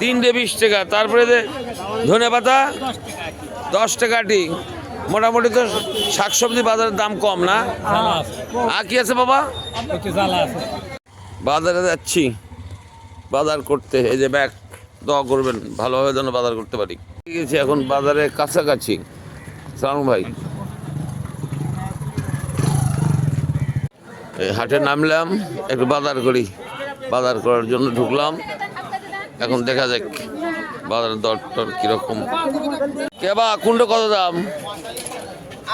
তিনটে বিশ টাকা, তারপরে যে ধনে পাতা, দশ টাকা আটি। মোটামুটি তো শাকসবজি বাজারের দাম কম না? আর কি আছে বাবা? বাজারে যাচ্ছি। বাজার করতে, এই যে ব্যাগ দোয়া করবেন, ভালোভাবে যেন বাজার করতে পারি। গেছি এখন বাজারে কাছাকাছি। সালাম ভাই। হাটে নামলাম, একটু বাজার করি। বাজার করার জন্য ঢুকলাম। এখন দেখা যাক বাজারের দর টর কীরকম কেবা কুন্ড কত দাম?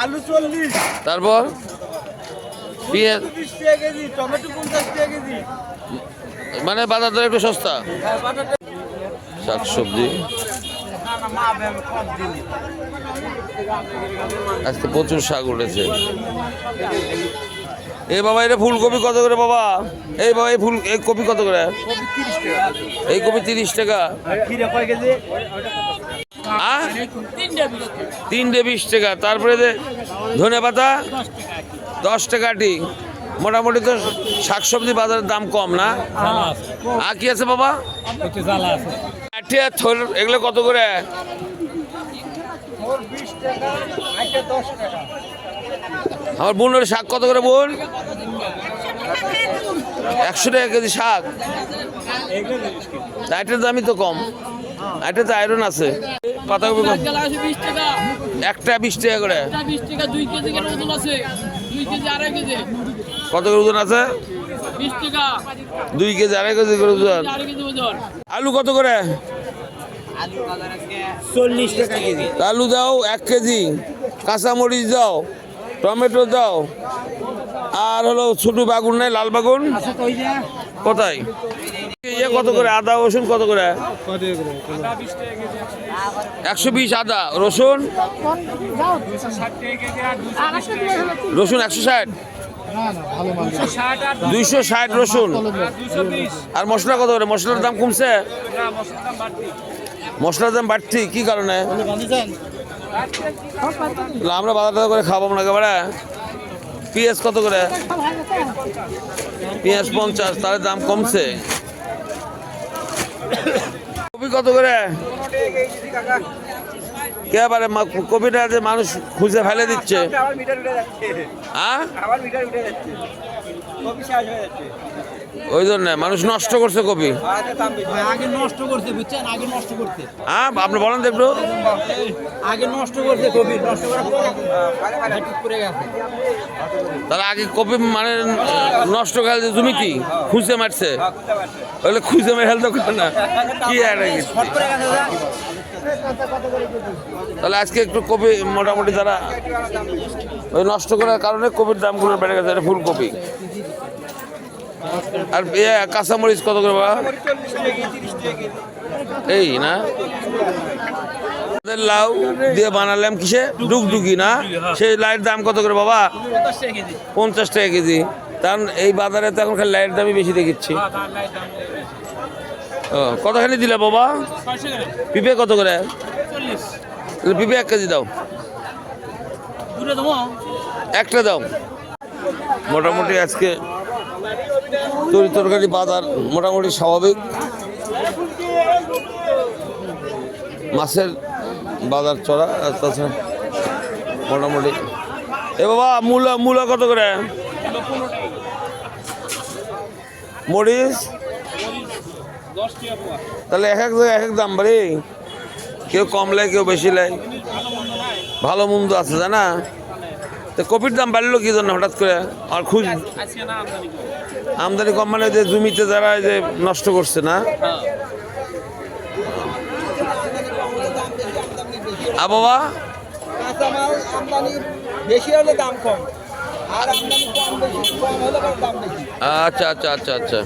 আলু চল্লিশ। তারপর? পেঁয়াজ? মানে বাজার দর একটু সস্তা? হ্যাঁ, শাক সবজি আজকে প্রচুর শাক উঠেছে। এই বাবা, এটা ফুলকপি কত করে বাবা? এই বাবা, এই ফুল, এই কপি কত করে? এই কপি তিরিশ টাকা। তিনটে বিশ টাকা। তারপরে ধনে পাতা, দশ টাকা আটি। মোটামুটি তো শাকসবজি বাজারের দাম কম না? আর কি আছে বাবা? এগুলো কত করে? আমার বোনের শাক কত করে বোন? একশো টাকা কেজি শাক। আইটের দামই তো কম। আইটে তো আয়রন আছে। পাতাকপি একটা বিশ টাকা করে। কত করে ওজন আছে? দুই কেজি আড়াই কেজি করে ওজন। ওজন আলু কত করে? চল্লিশ টাকা কেজি। আলু দাও এক কেজি। কাঁচামরিচ দাও। টমেটো দাও। আর হলো ছোট বাগুন নাই, লাল বাগুন? কোথায়? ইয়ে কত করে? আদা, রসুন কত করে? একশো বিশ আদা। রসুন? রসুন একশো ষাট? দুইশো ষাট রসুন। আর মশলা কত করে? মশলার দাম কমছে? মশলার দাম বাড়তি। কি কারণে? আমরা বাজার টাজার করে খাব না একেবারে। পেঁয়াজ কত করে? পেঁয়াজ পঞ্চাশ তাহলে দাম কমছে। কপি কত করে? কেবারে কপিটা যে মানুষ খুঁজে ফেলে দিচ্ছে। আবার মিটার উঠে যাচ্ছে। হ্যাঁ ওই জন্য মানুষ নষ্ট করছে কপি আগে নষ্ট করতে বুঝছেন? আগে নষ্ট করতে হ্যাঁ আপনি বলেন তো একটু। আগে নষ্ট করতে কপি নষ্ট করার পরে করে গেছে। তাহলে আগে কপি মানে নষ্ট করে জমি কি? খুঁজে মারছে। ওগুলো খুঁজে মেরে হেলতে করে না। কি। তাহলে আজকে একটু কপি মোটামুটি তারা ওই নষ্ট করার কারণে কপির দামগুলো বেড়ে গেছে ফুলকপি। আর কাঁচামরিচ কত করে বাবা? এই না? লাউ দিয়ে বানালাম কিসে? ডুগডুগি না? সেই লাইয়ের দাম কত করে বাবা? পঞ্চাশ টাকা কেজি। কারণ এই বাজারে তো এখন খালি লাইয়ের দামই বেশি দেখিচ্ছি। ও কতখানি দিলে বাবা? পিঁপে কত করে? পিঁপে এক কেজি দাও। একটা দাও। মোটামুটি আজকে তরি তরকারি বাজার মোটামুটি স্বাভাবিক। মাছের বাজার চড়া তাছাড়া মোটামুটি। এ বাবা, মূলা মূলা কত করে? মরিচ? তাহলে এক এক জায়গায় এক এক দাম বাড়ি? কেউ কম লেয় কেউ বেশি লেয় ভালো মন্দ আছে জানা তো কপির দাম বাড়লো কি জন্য হঠাৎ করে? আর খুঁজ আমদানি কম মানে যে জমিতে যারা যে নষ্ট করছে না? আ বাবা। কাঁচামাল আমদানি বেশি হলে দাম কম আর আমদানি কম বেশি কম হলে পরে দাম বেশি আচ্ছা আচ্ছা আচ্ছা আচ্ছা।